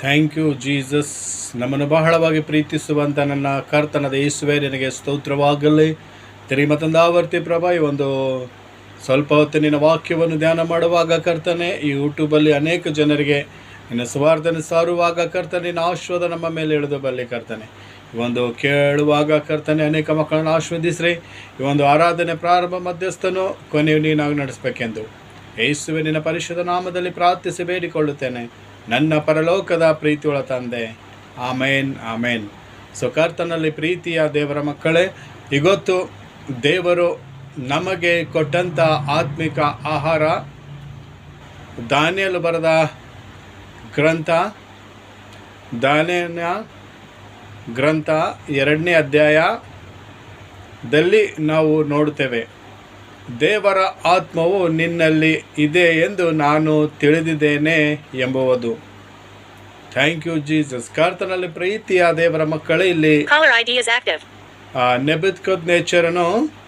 Thank you Jesus ನಮ್ಮನ್ನು ಬಹಳವಾಗಿ ಪ್ರೀತಿಸುವಂಥ ನನ್ನ ಕರ್ತನದ ಯೇಸುವೆ, ನಿನಗೆ ಸ್ತೋತ್ರವಾಗಲಿ. ತಿರಿ ಮತ್ತೊಂದು ಆವರ್ತಿ ಪ್ರಭಾ, ಈ ಒಂದು ಸ್ವಲ್ಪ ಹೊತ್ತು ನಿನ್ನ ವಾಕ್ಯವನ್ನು ಧ್ಯಾನ ಮಾಡುವಾಗ ಕರ್ತನೆ, ಈ ಯೂಟ್ಯೂಬಲ್ಲಿ ಅನೇಕ ಜನರಿಗೆ ನಿನ್ನ ಸುವಾರ್ಧನೆ ಸಾರುವಾಗ ಕರ್ತನೆ, ನಿನ್ನ ಆಶ್ವಾದ ನಮ್ಮ ಮೇಲೆ ಇಳಿದು ಬರಲಿ ಕರ್ತನೆ. ಈ ಒಂದು ಕೇಳುವಾಗ ಕರ್ತನೆ, ಅನೇಕ ಮಕ್ಕಳನ್ನು ಆಶ್ವದಿಸ್ರಿ ಈ ಒಂದು ಆರಾಧನೆ ಪ್ರಾರಂಭ ಮಧ್ಯಸ್ಥನು, ಕೊನೆಯು ನೀನಾಗಿ ನಡೆಸಬೇಕೆಂದು. ಯೇಸುವೆ, ನಿನ್ನ ಪರಿಶುದ್ಧ ನಾಮದಲ್ಲಿ ಪ್ರಾರ್ಥಿಸಿ ಬೇಡಿಕೊಳ್ಳುತ್ತೇನೆ. ನನ್ನ ಪರಲೋಕದ ಪ್ರೀತಿಯೊಳ ತಂದೆ. ಆಮೇನ್ ಆಮೇನ್. ಸೊ, ಕರ್ತನಲ್ಲಿ ಪ್ರೀತಿಯ ದೇವರ ಮಕ್ಕಳೇ, ಇವತ್ತು ದೇವರು ನಮಗೆ ಕೊಟ್ಟಂಥ ಆತ್ಮಿಕ ಆಹಾರ ದಾನಿಯಲು ಬರೆದ ಗ್ರಂಥ ದಾನಿಯ ಗ್ರಂಥ ಎರಡನೇ ಅಧ್ಯಾಯದಲ್ಲಿ ನಾವು ನೋಡುತ್ತೇವೆ. ದೇವರ ಆತ್ಮವು ನಿನ್ನಲ್ಲಿ ಇದೆ ಎಂದು ನಾನು ತಿಳಿದಿದ್ದೇನೆ ಎಂಬುವುದು. ಥ್ಯಾಂಕ್ ಯು ಜೀಸಸ್ ಕಾರ್ತನಲ್ಲಿ ಪ್ರೀತಿಯ ದೇವರ ಮಕ್ಕಳೇ ಇಲ್ಲಿ. Is ನೇಚರನು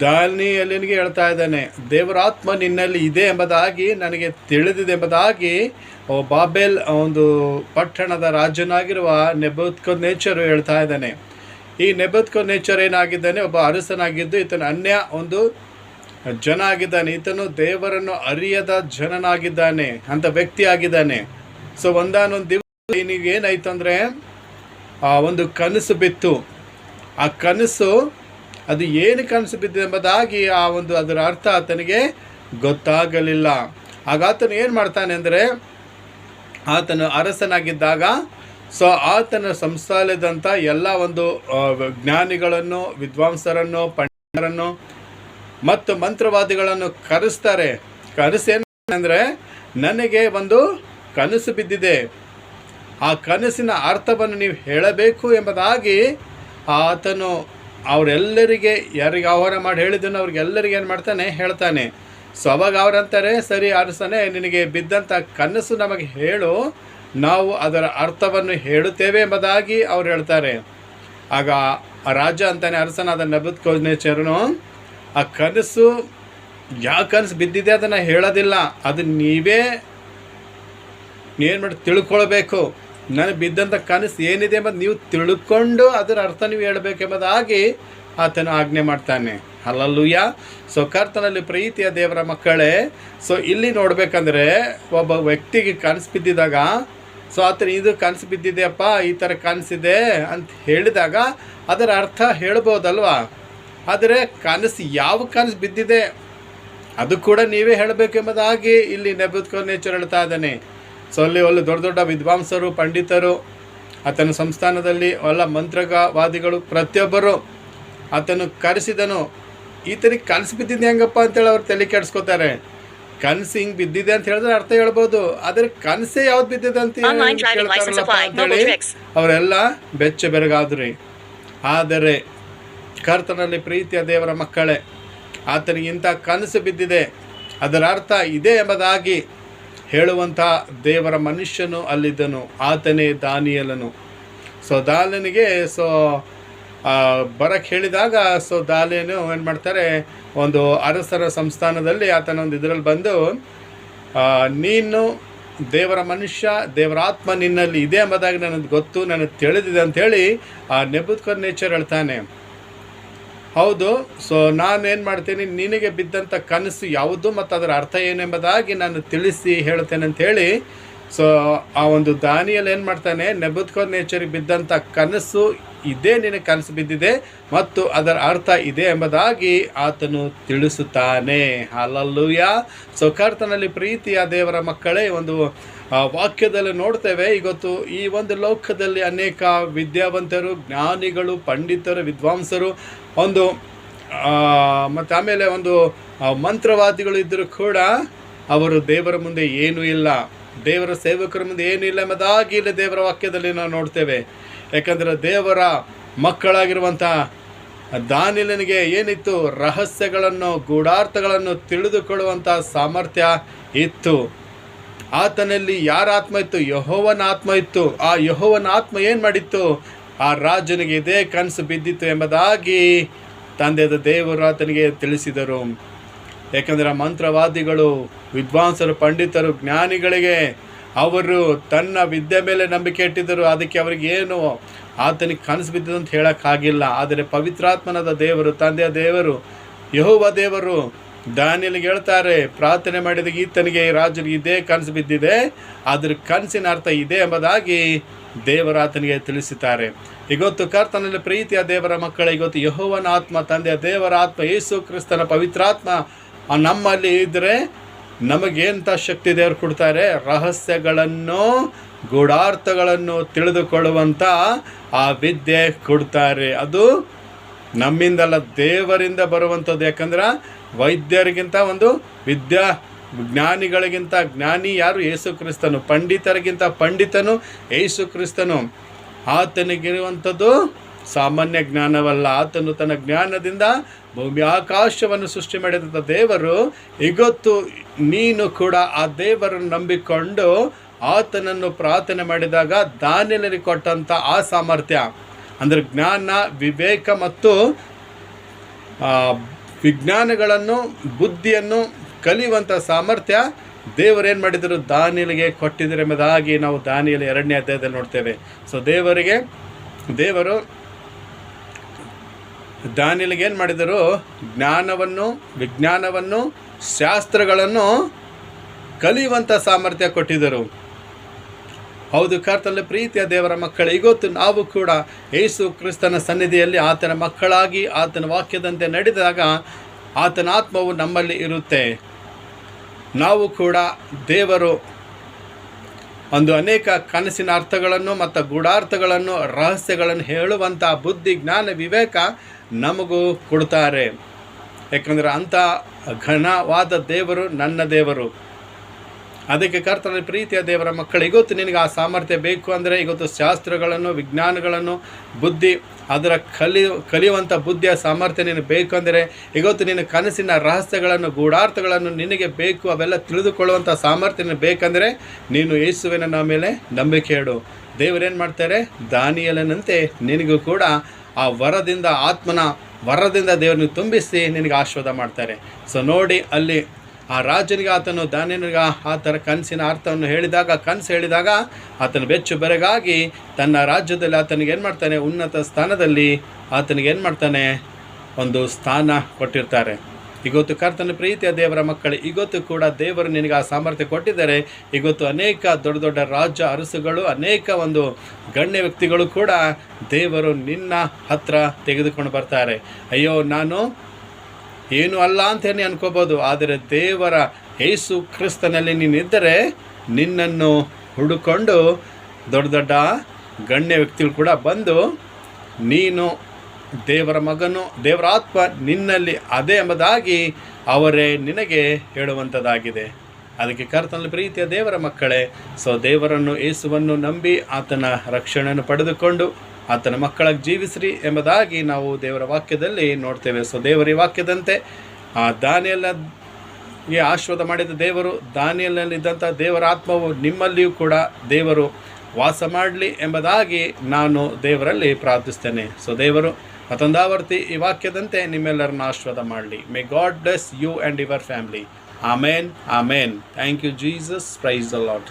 ದಾನಿಯಲ್ಲಿನಿಗೆ ಹೇಳ್ತಾ ಇದ್ದಾನೆ ದೇವರ ಆತ್ಮ ನಿನ್ನಲ್ಲಿ ಇದೆ ಎಂಬುದಾಗಿ ನನಗೆ ತಿಳಿದಿದೆ ಎಂಬುದಾಗಿ ಬಾಬೆಲ್ ಒಂದು ಪಟ್ಟಣದ ರಾಜನಾಗಿರುವ ನೆಬತ್ಕದ್ ನೇಚರು ಹೇಳ್ತಾ ಇದ್ದಾನೆ. ಈ ನೆಬತ್ಕೋ ನೇಚರ್ ಏನಾಗಿದ್ದಾನೆ, ಒಬ್ಬ ಅರಸನಾಗಿದ್ದು ಈತನ ಅನ್ಯ ಒಂದು ಜನ ಆಗಿದ್ದಾನೆ. ಈತನು ದೇವರನ್ನು ಅರಿಯದ ಜನನಾಗಿದ್ದಾನೆ, ಅಂತ ವ್ಯಕ್ತಿ ಆಗಿದ್ದಾನೆ. ಸೊ ಒಂದಾನೊಂದು ದಿವಸ ನಿಮಗೆ ಏನಾಯ್ತು ಅಂದರೆ, ಆ ಒಂದು ಕನಸು ಬಿತ್ತು. ಆ ಕನಸು, ಅದು ಏನು ಕನಸು ಬಿದ್ದಿದೆ ಎಂಬುದಾಗಿ ಆ ಒಂದು ಅದರ ಅರ್ಥ ಆತನಿಗೆ ಗೊತ್ತಾಗಲಿಲ್ಲ. ಆಗ ಆತನು ಏನು ಮಾಡ್ತಾನೆ ಅಂದರೆ, ಆತನು ಅರಸನಾಗಿದ್ದಾಗ ಸೊ ಆತನ ಸಂಸ್ಥಾನದಂಥ ಎಲ್ಲ ಒಂದು ಜ್ಞಾನಿಗಳನ್ನು, ವಿದ್ವಾಂಸರನ್ನು, ಪಂಡಿತರನ್ನು ಮತ್ತು ಮಂತ್ರವಾದಿಗಳನ್ನು ಕರೆಸ್ತಾರೆ. ಕನಸು ಏನಂದರೆ, ನನಗೆ ಒಂದು ಕನಸು ಬಿದ್ದಿದೆ. ಆ ಕನಸಿನ ಅರ್ಥವನ್ನು ನೀವು ಹೇಳಬೇಕು ಎಂಬುದಾಗಿ ಆತನು ಅವರೆಲ್ಲರಿಗೆ ಯಾರಿಗೆ ಆಹ್ವಾನ ಮಾಡಿ ಹೇಳಿದ್ದನ್ನು ಅವ್ರಿಗೆಲ್ಲರಿಗೆ ಏನು ಮಾಡ್ತಾನೆ, ಹೇಳ್ತಾನೆ. ಸೊ ಅವಾಗ ಅವರಂತಾರೆ ಸರಿ ಅರಸನೇ, ನಿನಗೆ ಬಿದ್ದಂಥ ಕನಸು ನಮಗೆ ಹೇಳು. ನಾವು ಅದರ ಅರ್ಥವನ್ನು ಹೇಳುತ್ತೇವೆ ಎಂಬುದಾಗಿ ಅವ್ರು ಹೇಳ್ತಾರೆ. ಆಗ ರಾಜ ಅಂತಾನೆ ಅರಸನಾದ ನಬದ್ ಕೋಜ್ನೇಶ್ವರನು ಆ ಕನಸು ಯಾವ ಕನಸು ಬಿದ್ದಿದೆ ಅದನ್ನು ಹೇಳೋದಿಲ್ಲ. ಅದು ನೀವೇ ಏನು ಮಾಡಿ ತಿಳ್ಕೊಳ್ಬೇಕು. ನನಗೆ ಬಿದ್ದಂಥ ಕನಸು ಏನಿದೆ ಎಂಬುದು ನೀವು ತಿಳ್ಕೊಂಡು ಅದರ ಅರ್ಥ ನೀವು ಹೇಳಬೇಕೆಂಬುದಾಗಿ ಆತನು ಆಜ್ಞೆ ಮಾಡ್ತಾನೆ. ಅಲ್ಲಲ್ಲೂಯ ಸೊ ಕರ್ತನಲ್ಲಿ ಪ್ರೀತಿಯ ದೇವರ ಮಕ್ಕಳೇ, ಸೊ ಇಲ್ಲಿ ನೋಡಬೇಕಂದ್ರೆ ಒಬ್ಬ ವ್ಯಕ್ತಿಗೆ ಕನಸು ಬಿದ್ದಿದಾಗ ಸೊ ಆತನ ಇದು ಕನಸು ಬಿದ್ದಿದೆಯಪ್ಪ, ಈ ಥರ ಕನಸಿದೆ ಅಂತ ಹೇಳಿದಾಗ ಅದರ ಅರ್ಥ ಹೇಳ್ಬೋದಲ್ವಾ? ಆದರೆ ಕನಸು ಯಾವ ಕನಸು ಬಿದ್ದಿದೆ ಅದು ಕೂಡ ನೀವೇ ಹೇಳಬೇಕೆಂಬುದಾಗಿ ಇಲ್ಲಿ ನೆಬದ್ಕೋ ನೇಚರ್ ಹೇಳ್ತಾ ಇದ್ದಾನೆ. ಸೊ ಅಲ್ಲಿ ಒಳ್ಳೆ ದೊಡ್ಡ ದೊಡ್ಡ ವಿದ್ವಾಂಸರು, ಪಂಡಿತರು, ಆತನ ಸಂಸ್ಥಾನದಲ್ಲಿ ಎಲ್ಲ ಮಂತ್ರವಾದಿಗಳು ಪ್ರತಿಯೊಬ್ಬರು ಆತನು ಕರೆಸಿದನು. ಈತನಿಗೆ ಕನಸು ಬಿದ್ದಿದೆ ಹೆಂಗಪ್ಪ ಅಂತೇಳಿ ಅವ್ರು ತಲೆ ಕೆಡಿಸ್ಕೋತಾರೆ. ಕನಸು ಹಿಂಗ್ ಬಿದ್ದಿದೆ ಅಂತ ಹೇಳಿದ್ರೆ ಅರ್ಥ ಹೇಳ್ಬೋದು. ಆದರೆ ಕನಸೇ ಯಾವ್ದು ಬಿದ್ದಿದೆ ಅಂತ ಹೇಳಿ ಅವರೆಲ್ಲ ಬೆಚ್ಚ ಬೆರಗಾದ್ರಿ. ಆದರೆ ಕರ್ತನಲ್ಲಿ ಪ್ರೀತಿಯ ದೇವರ ಮಕ್ಕಳೇ ಆತನಿಗೆ ಇಂಥ ಕನಸು ಬಿದ್ದಿದೆ. ಅದರ ಅರ್ಥ ಇದೆ ಎಂಬುದಾಗಿ ಹೇಳುವಂಥ ದೇವರ ಮನುಷ್ಯನು ಅಲ್ಲಿದ್ದನು ಆತನೇ ದಾನಿಯಲನು. ಸೊ ದಾನನಿಗೆ ಸೊ ಬರಕ್ಕೆ ಹೇಳಿದಾಗ ಸೊ ದಾಲೇನು ಏನು ಮಾಡ್ತಾರೆ, ಒಂದು ಅರಸರ ಸಂಸ್ಥಾನದಲ್ಲಿ ಆತನ ಒಂದು ಇದರಲ್ಲಿ ಬಂದು ನೀನು ದೇವರ ಮನುಷ್ಯ, ದೇವರ ಆತ್ಮ ನಿನ್ನಲ್ಲಿ ಇದೆ ಎಂಬುದಾಗಿ ನನಗೆ ಗೊತ್ತು, ನನಗೆ ತಿಳಿದಿದೆ ಅಂಥೇಳಿ ಆ ನೆಬುದ್ಕರ್ ನೇಚರ್ ಹೇಳ್ತಾನೆ. ಹೌದು, ಸೊ ನಾನು ಏನು ಮಾಡ್ತೀನಿ, ನಿನಗೆ ಬಿದ್ದಂಥ ಕನಸು ಯಾವುದು ಮತ್ತು ಅದರ ಅರ್ಥ ಏನೆಂಬುದಾಗಿ ನಾನು ತಿಳಿಸಿ ಹೇಳ್ತೇನೆ ಅಂಥೇಳಿ ಸೊ ಆ ಒಂದು ದಾನಿಯಲ್ಲಿ ಏನು ಮಾಡ್ತಾನೆ? ನೆಬದ್ಕೋ ನೇಚರಿಗೆ ಬಿದ್ದಂಥ ಕನಸು ಇದೇ ನಿನಗೆ ಕನಸು ಬಿದ್ದಿದೆ ಮತ್ತು ಅದರ ಅರ್ಥ ಇದೆ ಎಂಬುದಾಗಿ ಆತನು ತಿಳಿಸುತ್ತಾನೆ. ಅಲ್ಲಲ್ಲೂಯ ಸೊ ಕರ್ತನಲ್ಲಿ ಪ್ರೀತಿಯ ದೇವರ ಮಕ್ಕಳೇ ಒಂದು ವಾಕ್ಯದಲ್ಲಿ ನೋಡ್ತೇವೆ. ಇವತ್ತು ಈ ಒಂದು ಲೋಕದಲ್ಲಿ ಅನೇಕ ವಿದ್ಯಾವಂತರು, ಜ್ಞಾನಿಗಳು, ಪಂಡಿತರು, ವಿದ್ವಾಂಸರು, ಒಂದು ಮತ್ತು ಆಮೇಲೆ ಒಂದು ಮಂತ್ರವಾದಿಗಳು ಇದ್ದರೂ ಕೂಡ ಅವರು ದೇವರ ಮುಂದೆ ಏನೂ ಇಲ್ಲ. ದೇವರ ಸೇವಕರ ಮುಂದೆ ಏನಿಲ್ಲ ಎಂಬುದಾಗಿ ಇಲ್ಲಿ ದೇವರ ವಾಕ್ಯದಲ್ಲಿ ನಾವು ನೋಡ್ತೇವೆ. ಯಾಕಂದರೆ ದೇವರ ಮಕ್ಕಳಾಗಿರುವಂಥ ದಾನಿಲನಿಗೆ ಏನಿತ್ತು? ರಹಸ್ಯಗಳನ್ನು, ಗೂಢಾರ್ಥಗಳನ್ನು ತಿಳಿದುಕೊಳ್ಳುವಂಥ ಸಾಮರ್ಥ್ಯ ಇತ್ತು. ಆತನಲ್ಲಿ ಯಾರ ಆತ್ಮ ಇತ್ತು? ಯಹೋವನ ಆತ್ಮ ಇತ್ತು. ಆ ಯಹೋವನ ಆತ್ಮ ಏನು ಮಾಡಿತ್ತು? ಆ ರಾಜನಿಗೆ ಇದೇ ಕನಸು ಬಿದ್ದಿತ್ತು ಎಂಬುದಾಗಿ ತಂದೆದ ದೇವರು ಆತನಿಗೆ ತಿಳಿಸಿದರು. ಯಾಕಂದರೆ ಮಂತ್ರವಾದಿಗಳು, ವಿದ್ವಾಂಸರು, ಪಂಡಿತರು, ಜ್ಞಾನಿಗಳಿಗೆ ಅವರು ತನ್ನ ವಿದ್ಯೆ ಮೇಲೆ ನಂಬಿಕೆ ಇಟ್ಟಿದ್ದರು. ಅದಕ್ಕೆ ಅವರಿಗೆ ಏನು ಆತನಿಗೆ ಕನಸು ಬಿದ್ದಿದೆ ಅಂತ ಹೇಳೋಕ್ಕಾಗಿಲ್ಲ. ಆದರೆ ಪವಿತ್ರಾತ್ಮನದ ದೇವರು, ತಂದೆಯ ದೇವರು, ಯಹೋವ ದೇವರು ದಾನಿಯಲ್ಲಿ ಹೇಳ್ತಾರೆ, ಪ್ರಾರ್ಥನೆ ಮಾಡಿದ ಈತನಿಗೆ ರಾಜನಿಗೆ ಇದೇ ಕನಸು ಬಿದ್ದಿದೆ. ಅದ್ರ ಕನಸಿನ ಅರ್ಥ ಇದೆ ಎಂಬುದಾಗಿ ದೇವರ ಆತನಿಗೆ ತಿಳಿಸುತ್ತಾರೆ ಇವತ್ತು ಕರ್ತನಲ್ಲಿ ಪ್ರೀತಿಯ ದೇವರ ಮಕ್ಕಳ ಇವತ್ತು ಯಹೋವನ ಆತ್ಮ, ತಂದೆಯ ದೇವರ ಆತ್ಮ ಯೇಸು ಕ್ರಿಸ್ತನ ಪವಿತ್ರಾತ್ಮ ನಮ್ಮಲ್ಲಿ ಇದ್ದರೆ ನಮಗೇಂಥ ಶಕ್ತಿ ದೇವರು ಕೊಡ್ತಾರೆ? ರಹಸ್ಯಗಳನ್ನು, ಗೂಢಾರ್ಥಗಳನ್ನು ತಿಳಿದುಕೊಳ್ಳುವಂಥ ಆ ವಿದ್ಯೆ ಕೊಡ್ತಾರೆ. ಅದು ನಮ್ಮಿಂದಲ್ಲ ದೇವರಿಂದ ಬರುವಂಥದ್ದು. ಯಾಕಂದ್ರೆ ವೈದ್ಯರಿಗಿಂತ ಒಂದು ವಿದ್ಯಾ ಜ್ಞಾನಿಗಳಿಗಿಂತ ಜ್ಞಾನಿ ಯಾರು? ಯೇಸು ಕ್ರಿಸ್ತನು. ಪಂಡಿತರಿಗಿಂತ ಪಂಡಿತನು ಯೇಸು ಕ್ರಿಸ್ತನು. ಆತನಿಗಿರುವಂಥದ್ದು ಸಾಮಾನ್ಯ ಜ್ಞಾನವಲ್ಲ. ಆತನು ತನ್ನ ಜ್ಞಾನದಿಂದ ಭೂಮಿ ಆಕಾಶವನ್ನು ಸೃಷ್ಟಿ ಮಾಡಿದಂಥ ದೇವರು ಇವತ್ತು ನೀನು ಕೂಡ ಆ ದೇವರನ್ನು ನಂಬಿಕೊಂಡು ಆತನನ್ನು ಪ್ರಾರ್ಥನೆ ಮಾಡಿದಾಗ ದಾನಿಯಲ್ಲಿ ಕೊಟ್ಟಂಥ ಆ ಸಾಮರ್ಥ್ಯ. ಅಂದರೆ ಜ್ಞಾನ, ವಿವೇಕ ಮತ್ತು ವಿಜ್ಞಾನಗಳನ್ನು, ಬುದ್ಧಿಯನ್ನು ಕಲಿಯುವಂಥ ಸಾಮರ್ಥ್ಯ ದೇವರೇನು ಮಾಡಿದರು? ದಾನಿಲಿಗೆ ಕೊಟ್ಟಿದ್ರೆ ಎಂಬುದಾಗಿ ನಾವು ದಾನಿಯಲ್ಲಿ ಎರಡನೇ ಅಧ್ಯಾಯದಲ್ಲಿ ನೋಡ್ತೇವೆ. ಸೊ ದೇವರಿಗೆ, ದೇವರು ದಾನಿಯಲಿಗೆ ಏನು ಮಾಡಿದರು? ಜ್ಞಾನವನ್ನು, ವಿಜ್ಞಾನವನ್ನು, ಶಾಸ್ತ್ರಗಳನ್ನು ಕಲಿಯುವಂಥ ಸಾಮರ್ಥ್ಯ ಕೊಟ್ಟಿದ್ದರು. ಹೌದು, ಕರ್ತನಲ್ಲಿ ಪ್ರೀತಿಯ ದೇವರ ಮಕ್ಕಳು ಇವತ್ತು ನಾವು ಕೂಡ ಯೇಸು ಕ್ರಿಸ್ತನ ಸನ್ನಿಧಿಯಲ್ಲಿ ಆತನ ಮಕ್ಕಳಾಗಿ, ಆತನ ವಾಕ್ಯದಂತೆ ನಡೆದಾಗ ಆತನ ಆತ್ಮವು ನಮ್ಮಲ್ಲಿ ಇರುತ್ತೆ. ನಾವು ಕೂಡ ದೇವರು ಒಂದು ಅನೇಕ ಕನಸಿನ ಅರ್ಥಗಳನ್ನು ಮತ್ತು ಗೂಢಾರ್ಥಗಳನ್ನು, ರಹಸ್ಯಗಳನ್ನು ಹೇಳುವಂಥ ಬುದ್ಧಿ, ಜ್ಞಾನ, ವಿವೇಕ ನಮಗೂ ಕೊಡ್ತಾರೆ. ಯಾಕಂದರೆ ಅಂಥ ಘನವಾದ ದೇವರು ನನ್ನ ದೇವರು. ಅದಕ್ಕೆ ಕರ್ತನ ಪ್ರೀತಿಯ ದೇವರ ಮಕ್ಕಳು ಇವತ್ತು ನಿನಗೆ ಆ ಸಾಮರ್ಥ್ಯ ಬೇಕು ಅಂದರೆ ಇವತ್ತು ಶಾಸ್ತ್ರಗಳನ್ನು, ವಿಜ್ಞಾನಗಳನ್ನು, ಬುದ್ಧಿ, ಅದರ ಕಲಿ, ಕಲಿಯುವಂಥ ಬುದ್ಧಿಯ ಸಾಮರ್ಥ್ಯ ನಿನಗೆ ಬೇಕು ಅಂದರೆ ಇವತ್ತು ನಿನ್ನ ಕನಸಿನ ರಹಸ್ಯಗಳನ್ನು, ಗೂಢಾರ್ಥಗಳನ್ನು ನಿನಗೆ ಬೇಕು, ಅವೆಲ್ಲ ತಿಳಿದುಕೊಳ್ಳುವಂಥ ಸಾಮರ್ಥ್ಯ ಬೇಕಂದರೆ ನೀನು ಯೇಸುವಿನ ಮೇಲೆ ನಂಬಿಕೆ ಇಡು. ದೇವರೇನು ಮಾಡ್ತಾರೆ ದಾನಿಯಲನಂತೆ ನಿನಗೂ ಕೂಡ ಆ ವರದಿಂದ ಆತ್ಮನ ವರದಿಂದ ದೇವರನ್ನು ತುಂಬಿಸಿ ನಿನಗೆ ಆಶೀರ್ವಾದ ಮಾಡ್ತಾರೆ. ಸೊ ನೋಡಿ ಅಲ್ಲಿ ಆ ರಾಜನಿಗೆ ಆತನು ದಾನಿಯನಿಗೆ ಆ ಥರ ಕನಸಿನ ಅರ್ಥವನ್ನು ಹೇಳಿದಾಗ, ಕನಸು ಹೇಳಿದಾಗ ಆತನ ಬೆಚ್ಚು ಬೆರಗಾಗಿ ತನ್ನ ರಾಜ್ಯದಲ್ಲಿ ಆತನಿಗೆ ಏನು ಮಾಡ್ತಾನೆ? ಉನ್ನತ ಸ್ಥಾನದಲ್ಲಿ ಆತನಿಗೆ ಏನು ಮಾಡ್ತಾನೆ? ಒಂದು ಸ್ಥಾನ ಕೊಟ್ಟಿರ್ತಾರೆ. ಇವತ್ತು ಕರ್ತನ ಪ್ರೀತಿಯ ದೇವರ ಮಕ್ಕಳು ಇಗೊತ್ತು ಕೂಡ ದೇವರು ನಿನಗೆ ಆ ಸಾಮರ್ಥ್ಯ ಕೊಟ್ಟಿದ್ದಾರೆ. ಇಗೊತ್ತು ಅನೇಕ ದೊಡ್ಡ ದೊಡ್ಡ ರಾಜ್ಯ ಅರಸುಗಳು, ಅನೇಕ ಒಂದು ಗಣ್ಯ ವ್ಯಕ್ತಿಗಳು ಕೂಡ ದೇವರು ನಿನ್ನ ಹತ್ರ ತೆಗೆದುಕೊಂಡು ಬರ್ತಾರೆ. ಅಯ್ಯೋ, ನಾನು ಏನು ಅಲ್ಲ ಅಂತೇನೆ ಅನ್ಕೋಬೋದು, ಆದರೆ ದೇವರ ಯೇಸು ಕ್ರಿಸ್ತನಲ್ಲಿ ನೀನಿದ್ದರೆ ನಿನ್ನನ್ನು ಹುಡುಕೊಂಡು ದೊಡ್ಡ ದೊಡ್ಡ ಗಣ್ಯ ವ್ಯಕ್ತಿಗಳು ಕೂಡ ಬಂದು ನೀನು ದೇವರ ಮಗನು ದೇವರಾತ್ಮ ನಿನ್ನಲ್ಲಿ ಅದೇ ಎಂಬುದಾಗಿ ಅವರೇ ನಿನಗೆ ಹೇಳುವಂಥದ್ದಾಗಿದೆ. ಅದಕ್ಕೆ ಕರ್ತನಲ್ಲಿ ಪ್ರೀತಿಯ ದೇವರ ಮಕ್ಕಳೇ, ಸೊ ದೇವರನ್ನು ಏಸುವನ್ನು ನಂಬಿ ಆತನ ರಕ್ಷಣೆಯನ್ನು ಪಡೆದುಕೊಂಡು ಆತನ ಮಕ್ಕಳಾಗಿ ಜೀವಿಸ್ರಿ ಎಂಬುದಾಗಿ ನಾವು ದೇವರ ವಾಕ್ಯದಲ್ಲಿ ನೋಡ್ತೇವೆ. ಸೊ ದೇವರ ಈ ವಾಕ್ಯದಂತೆ, ಆ ದಾನಿಯಲ್ಲ ಈ ಆಶ್ವಾದ ಮಾಡಿದ ದೇವರು ದಾನಿಯಲ್ಲಿದ್ದಂಥ ದೇವರ ಆತ್ಮವು ನಿಮ್ಮಲ್ಲಿಯೂ ಕೂಡ ದೇವರು ವಾಸ ಮಾಡಲಿ ಎಂಬುದಾಗಿ ನಾನು ದೇವರಲ್ಲಿ ಪ್ರಾರ್ಥಿಸ್ತೇನೆ. ಸೊ ದೇವರು ಮತ್ತೊಂದಾವರ್ತಿ ಈ ವಾಕ್ಯದಂತೆ ನಿಮ್ಮೆಲ್ಲರನ್ನ ಆಶೀರ್ವಾದ ಮಾಡಲಿ. May God bless you and your family amen amen thank you Jesus praise the lord